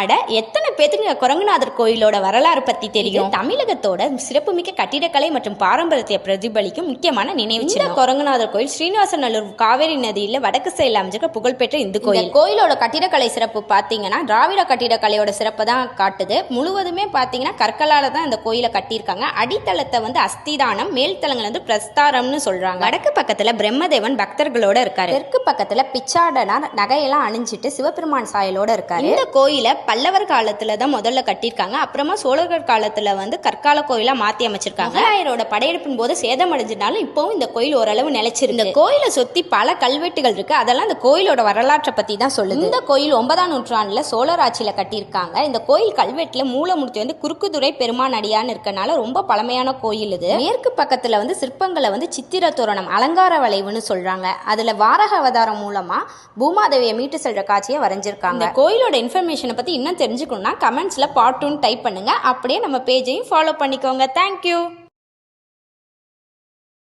அட எத்தனை பேத்துக்கு குரங்குநாதர் கோயிலோட வரலாறு பத்தி தெரியும்? தமிழகத்தோட சிறப்புமிக்க கட்டிடக்கலை மற்றும் பாரம்பரியத்தை பிரதிபலிக்கும் முக்கியமான நினைவு இந்த குரங்குநாதர் கோயில் ஸ்ரீனிவாசநல்லூர் காவேரி நதியில வடக்கு சைடில் அமைஞ்சிருக்க புகழ்பெற்ற இந்து கோயில். கோயிலோட கட்டிடக்கலை சிறப்பு பார்த்தீங்கன்னா திராவிட கட்டிடக்கலையோட சிறப்பை தான் காட்டுது. முழுவதுமே பார்த்தீங்கன்னா கற்களால தான் இந்த கோயிலை கட்டியிருக்காங்க. அடித்தளத்தை வந்து அஸ்திதானம் மேல்தளங்கள் வந்து பிரஸ்தாரம்னு சொல்றாங்க. வடக்கு பக்கத்துல பிரம்மதேவன் பக்தர்களோட இருக்காரு. தெற்கு பக்கத்துல பிச்சாடனார் நகையெல்லாம் அணிஞ்சிட்டு சிவபெருமான் சாயலோட இருக்காரு. இந்த கோயிலை பல்லவர் காலத்துல தான் முதல்ல கட்டியிருக்காங்க. அப்புறமா சோழர்கள் காலத்துல வந்து கற்கால கோயிலா மாத்தி அமைச்சிருக்காங்க. முகலாயரோட படையெடுப்பின் போது சேதமடைஞ்சனாலும் இப்பவும் இந்த கோயில் ஓரளவு நிலைச்சிருக்கு. இந்த கோயிலை சுத்தி பல கல்வெட்டுகள் இருக்கு. அதெல்லாம் இந்த கோயிலோட வரலாற்றை பத்தி தான் சொல்லுது. இந்த கோயில் ஒன்பதாம் நூற்றாண்டுல சோழர் ஆட்சியில கட்டியிருக்காங்க. இந்த கோயில் கல்வெட்டுல மூலமூர்த்தி வந்து குறுக்குதுறை பெருமான் அடியான்னு இருக்கனால ரொம்ப பழமையான கோயில் இது. மேற்கு பக்கத்துல வந்து சிற்பங்களை வந்து சித்திர தோரணம் அலங்கார வளைவுன்னு சொல்றாங்க. அதுல வாரக அவதாரம் மூலமா பூமாதேவியை மீட்டு செல்ற காட்சியை வரைஞ்சிருக்காங்க. கோயிலோட இன்ஃபர்மேஷனை பற்றி இன்னும் தெரிஞ்சுக்கணும்னா கமெண்ட்ஸில் பார்ட் டூன்னு டைப் பண்ணுங்கள் அப்படியே நம்ம பேஜையும் ஃபாலோ பண்ணிக்கோங்க. தேங்க்யூ